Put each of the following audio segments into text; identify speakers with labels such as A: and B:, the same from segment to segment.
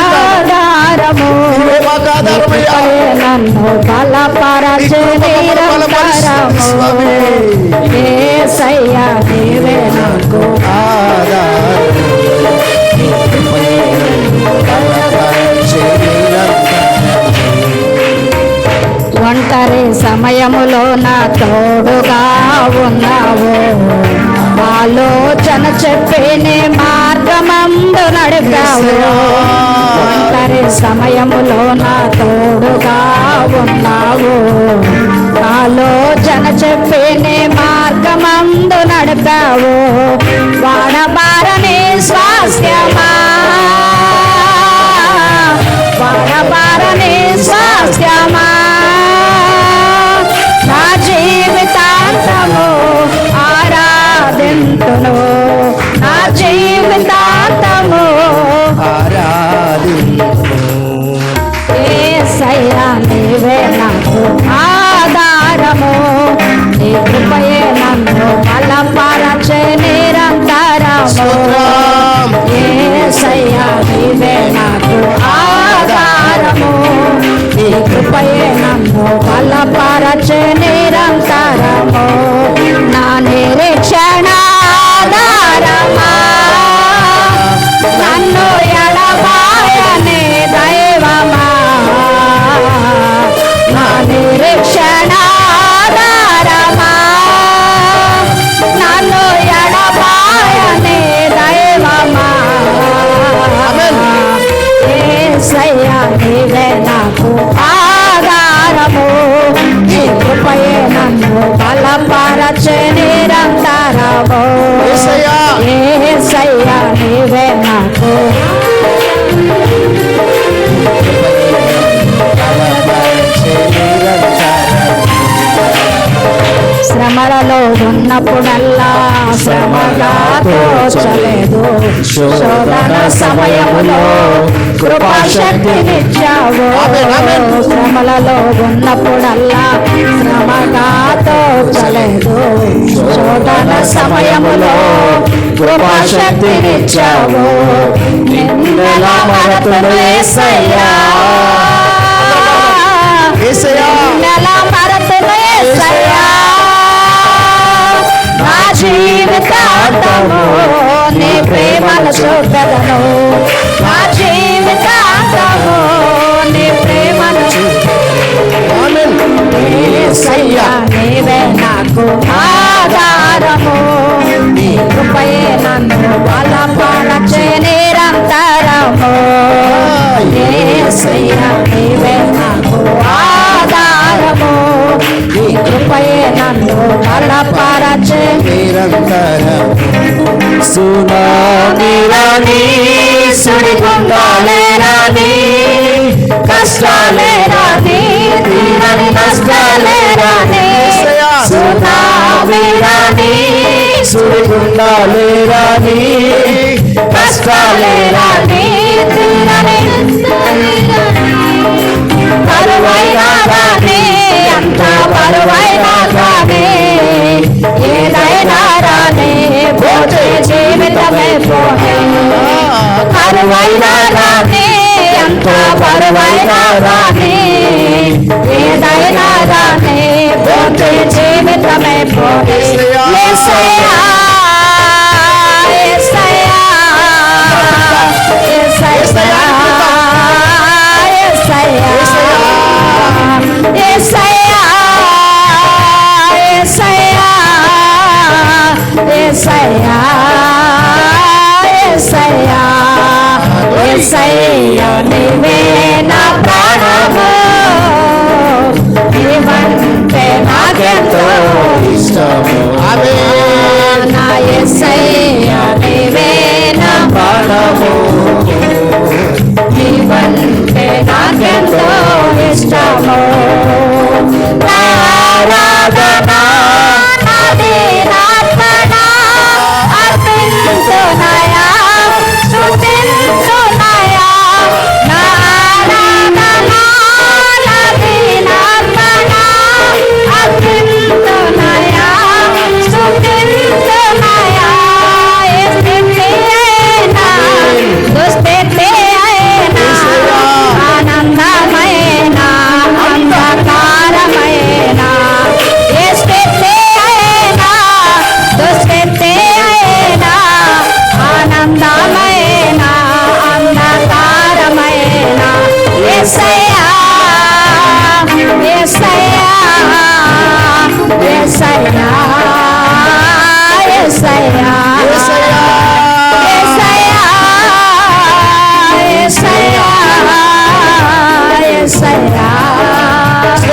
A: ఆధారము. ఒంటరి సమయములో నా తోడుగా ఉన్నావు. ఆలోచన చెప్పేనే మా మార్గమందు నడిపావు. ఒంటరి సమయములో నా తోడుగా ఉన్నావు. ఆలోచన చెప్పిని మార్గమందు నడిపావు. వాడబారని స్వాస్థ్యమా శ్రమగా తోచలేదు శోధన కృపాశక్తినిచ్చావు. శ్రమలలో ఉన్నప్పుడల్లా శ్రమగా తోచలేదు శోధన సమయములో కృపాశక్తినిచ్చావు. నిన్నెలా మరతులు యేసయ్యా జీవితాంతము నీ ప్రేమను చూపెదను. నా జీవితాంతము నీ ప్రేమను. యేసయ్యా నీవే నాకు ఆధారము. నీ కృపయే నన్ను బలపరచే నిరంతరము. యేసయ్యా నీవే
B: నిరంతర
A: సునామి రాణి సుడి గుండాలే రాణి కష్టాలే రాణి తీరని నష్టాలే రాణి. సునామీ రాణి
B: సుడి గుండాలే రాణి
A: కష్టాలే రాణి తీరని பரவாயில்ல నాకెంతో
B: ఇష్టము అవే
A: నా యేసయ్యా, నీవే నా
B: ప్రాణము
A: నీవంటే నాకెంతో ఇష్టము ఆరాధన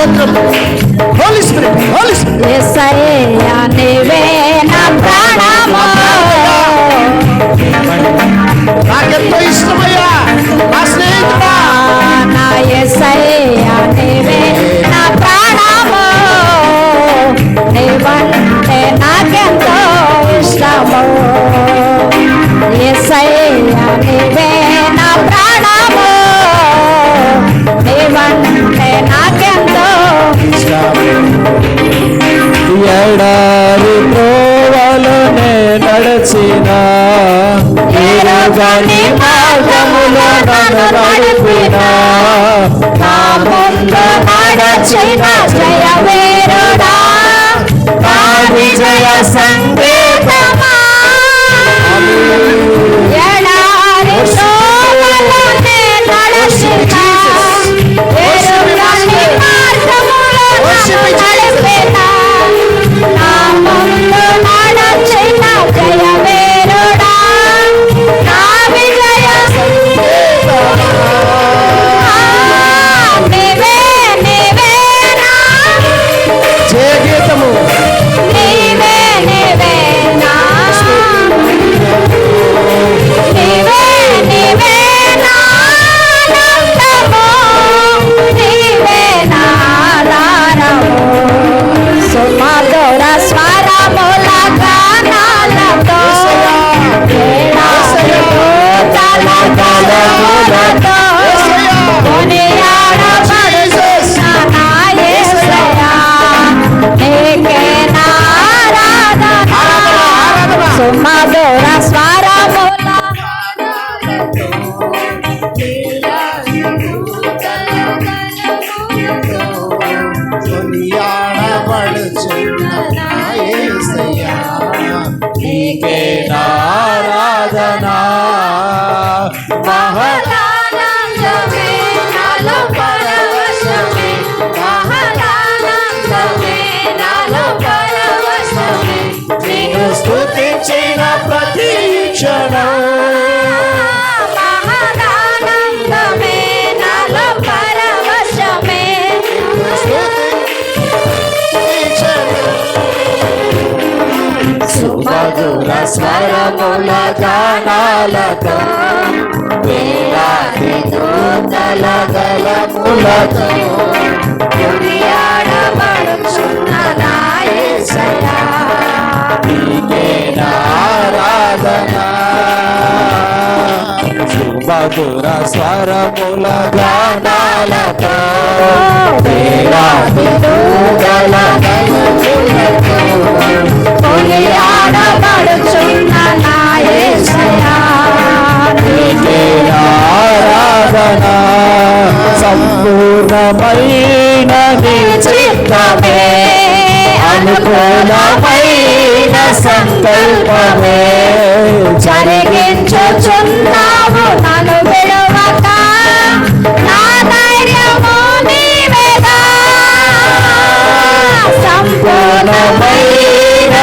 B: స్తోత్రం. హోలీ స్పిరిట్ హోలీ స్పిరిట్
A: యేసయ్యా నీవే Yes, రక్షణ స్వరముల గానాలతో వేలాది దూతల
B: గలములతో దునియా మధుర స్వరముల గానాలతో సంపూర్ణమీ దూదల
A: కొనియాడబడుచున్న
B: ఆరాధన సంపూర్ణమైనది చిత్తమే అనుకూలమై సంకల్పమే
A: జరిగించుచున్నావు నన్ను విడవక. నా ధైర్యము సంపూర్ణమైన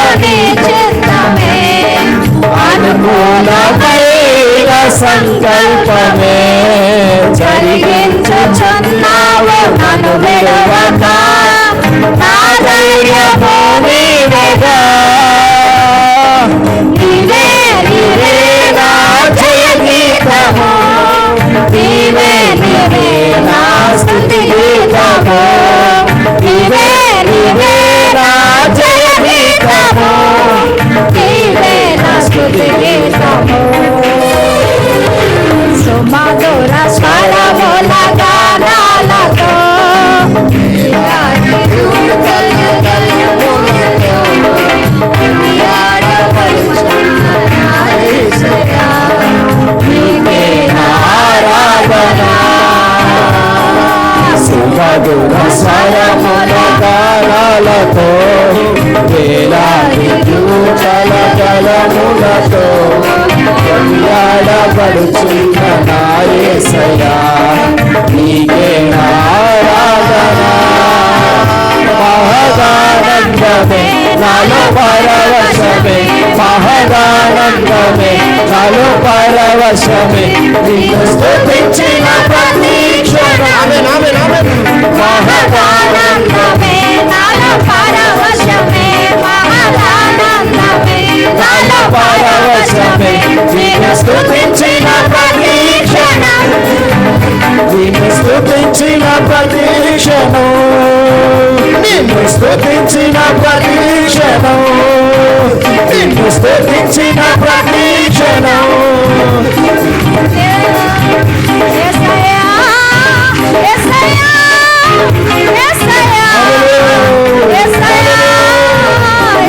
B: అనుకూలమైన సంకల్పమే నాలో పరవశమే. నిన్ను స్తుతించిన నిన్ను స్తుతించిన ప్రతి నిన్ను స్తుతించిన
A: ప్రతి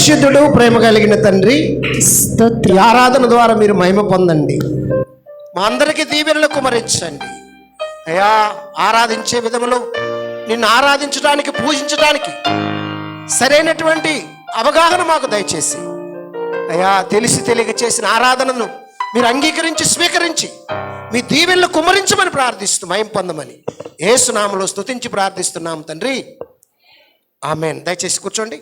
C: పరిశుద్ధుడు ప్రేమ కలిగిన తండ్రి ఈ ఆరాధన ద్వారా మీరు మహిమ పొందండి. మా అందరికీ దీవెనలు కుమరించండి. అయ్యా ఆరాధించే విధములో నిన్ను ఆరాధించడానికి పూజించడానికి సరైనటువంటి అవగాహన మాకు దయచేసి. అయ్యా తెలిసి తెలియక చేసిన ఆరాధనను మీరు అంగీకరించి స్వీకరించి మీ దీవెనలు కుమరించమని ప్రార్థిస్తూ మయం పొందమని ఏసునామలో స్తుతించి ప్రార్థిస్తున్నాం తండ్రి. ఆమెన్. దయచేసి కూర్చోండి.